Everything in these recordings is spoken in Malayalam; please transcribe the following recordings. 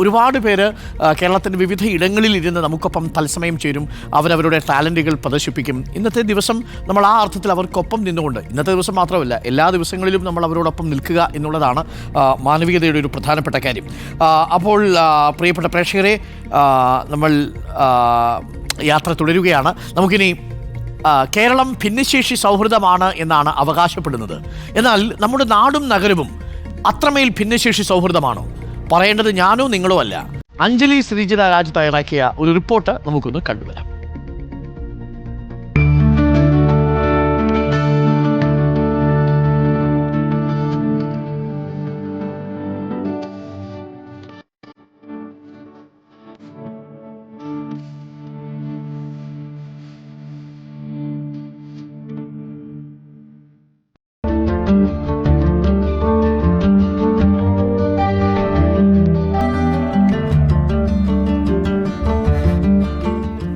ഒരുപാട് പേര് കേരളത്തിന്റെ വിവിധ ഇടങ്ങളിൽ ഇരുന്ന് നമുക്കൊപ്പം തത്സമയം ചേരും. അവരവരുടെ ടാലന്റുകൾ പ്രദർശിപ്പിക്കും. ഇന്നത്തെ ദിവസം നമ്മൾ ആ അർത്ഥത്തിൽ അവർക്കൊപ്പം നിന്നുകൊണ്ട് ഇന്നത്തെ ദിവസം മാത്രമല്ല എല്ലാ ദിവസങ്ങളിലും നമ്മൾ അവരോടൊപ്പം നിൽക്കുക എന്നുള്ളതാണ് മാനവികതയുടെ ഒരു പ്രധാനപ്പെട്ട കാര്യം. അപ്പോൾ പ്രിയപ്പെട്ട പ്രേക്ഷകരെ നമ്മൾ യാത്ര തുടരുകയാണ്. നമുക്കിനി കേരളം ഭിന്നശേഷി സൗഹൃദമാണ് എന്നാണ് അവകാശപ്പെടുന്നത്. എന്നാൽ നമ്മുടെ നാടും നഗരവും അത്രമേൽ ഭിന്നശേഷി സൗഹൃദമാണോ? പറയേണ്ടത് ഞാനോ നിങ്ങളോ അല്ല അഞ്ജലി ശ്രീജിത രാജ് തയ്യാറാക്കിയ ഒരു റിപ്പോർട്ട് നമുക്കൊന്ന് കണ്ടുവരാം.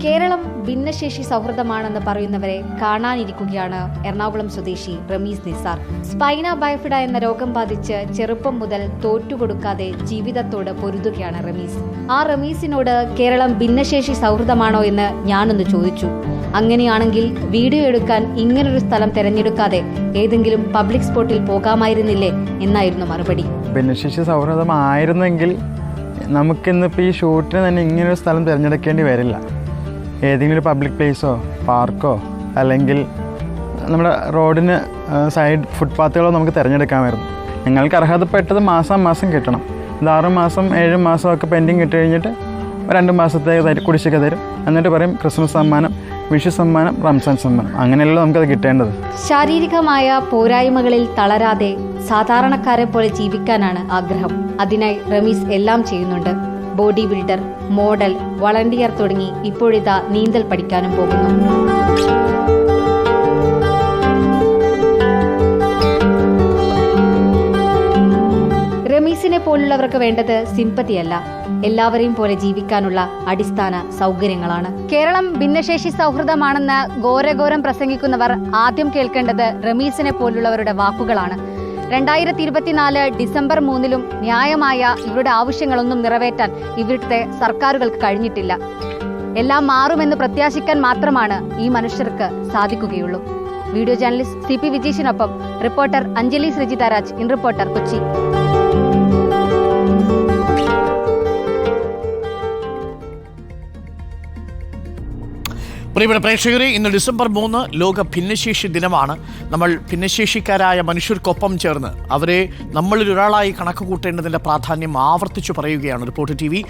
കേരളം ഭിന്നശേഷി സൗഹൃദമാണെന്ന് പറയുന്നവരെ കാണാനിരിക്കുകയാണ് എറണാകുളം സ്വദേശി റമീസ് നിസാർ. സ്പൈന ബൈഫിഡ എന്ന രോഗം ബാധിച്ച് ചെറുപ്പം മുതൽ തോറ്റുകൊടുക്കാതെ ജീവിതത്തോട് പൊരുതുകയാണ് റമീസ്. ആ റമീസിനോട് കേരളം ഭിന്നശേഷി സൗഹൃദമാണോ എന്ന് ഞാനൊന്ന് ചോദിച്ചു. അങ്ങനെയാണെങ്കിൽ വീഡിയോ എടുക്കാൻ ഇങ്ങനൊരു സ്ഥലം തിരഞ്ഞെടുക്കാതെ ഏതെങ്കിലും പബ്ലിക് സ്പോട്ടിൽ പോകാമായിരുന്നില്ലേ എന്നായിരുന്നു മറുപടി. ഭിന്നശേഷി സൗഹൃദമായിരുന്നെങ്കിൽ നമുക്കിന്നിപ്പോൾ ഈ ഷൂട്ടിന് തന്നെ ഇങ്ങനൊരു സ്ഥലം തിരഞ്ഞെടുക്കേണ്ടി വരില്ല. ഏതെങ്കിലും ഒരു പബ്ലിക് പ്ലേസോ പാർക്കോ അല്ലെങ്കിൽ നമ്മുടെ റോഡിന് സൈഡ് ഫുട്പാത്തുകളോ നമുക്ക് തിരഞ്ഞെടുക്കാമായിരുന്നു. നിങ്ങൾക്ക് അർഹതപ്പെട്ടത് മാസം മാസം കിട്ടണം. ഇത് ആറ് മാസം ഏഴ് മാസം ഒക്കെ പെൻഡിങ് കിട്ടി കഴിഞ്ഞിട്ട് രണ്ട് മാസത്തെ തരും കുടിശ്ശിക തരും. എന്നിട്ട് പറയും ക്രിസ്മസ് സമ്മാനം വിഷു സമ്മാനം റംസാൻ സമ്മാനം. അങ്ങനെയല്ലോ നമുക്കത് കിട്ടേണ്ടത്. ശാരീരികമായ പോരായ്മകളിൽ തളരാതെ സാധാരണക്കാരെ പോലെ ജീവിക്കാനാണ് ആഗ്രഹം. അതിനായി റമീസ് എല്ലാം ചെയ്യുന്നുണ്ട്. ബോഡി ബിൽഡർ മോഡൽ വളണ്ടിയർ തുടങ്ങി ഇപ്പോഴിതാ നീന്തൽ പഠിക്കാനും പോകുന്നു. റമീസിനെ പോലുള്ളവർക്ക് വേണ്ടത് സിമ്പതിയല്ല എല്ലാവരെയും പോലെ ജീവിക്കാനുള്ള അടിസ്ഥാന സൗകര്യങ്ങളാണ്. കേരളം ഭിന്നശേഷി സൗഹൃദമാണെന്ന് ഘോരഘോരം പ്രസംഗിക്കുന്നവർ ആദ്യം കേൾക്കേണ്ടത് റമീസിനെ പോലുള്ളവരുടെ വാക്കുകളാണ്. രണ്ടായിരത്തി ഇരുപത്തിനാല് ഡിസംബർ മൂന്നിലും ന്യായമായ ഇവരുടെ ആവശ്യങ്ങളൊന്നും നിറവേറ്റാൻ ഇവിടുത്തെ സർക്കാരുകൾക്ക് കഴിഞ്ഞിട്ടില്ല. എല്ലാം മാറുമെന്ന് പ്രത്യാശിക്കാൻ മാത്രമാണ് ഈ മനുഷ്യർക്ക് സാധിക്കുകയുള്ളൂ. Video journalist C P വിജീഷിനൊപ്പം reporter Anjali Sreejitharaj in reporter Kochi. പ്രിയപ്പെട്ട പ്രേക്ഷകരെ ഇന്ന് ഡിസംബർ മൂന്ന് ലോക ഭിന്നശേഷി ദിനമാണ്. നമ്മൾ ഭിന്നശേഷിക്കാരായ മനുഷ്യർക്കൊപ്പം ചേർന്ന് അവരെ നമ്മളിൽ ഒരാളായി കണക്ക് കൂട്ടേണ്ടതിന്റെ പ്രാധാന്യം ആവർത്തിച്ചു പറയുകയാണ് റിപ്പോർട്ട് ടി വി.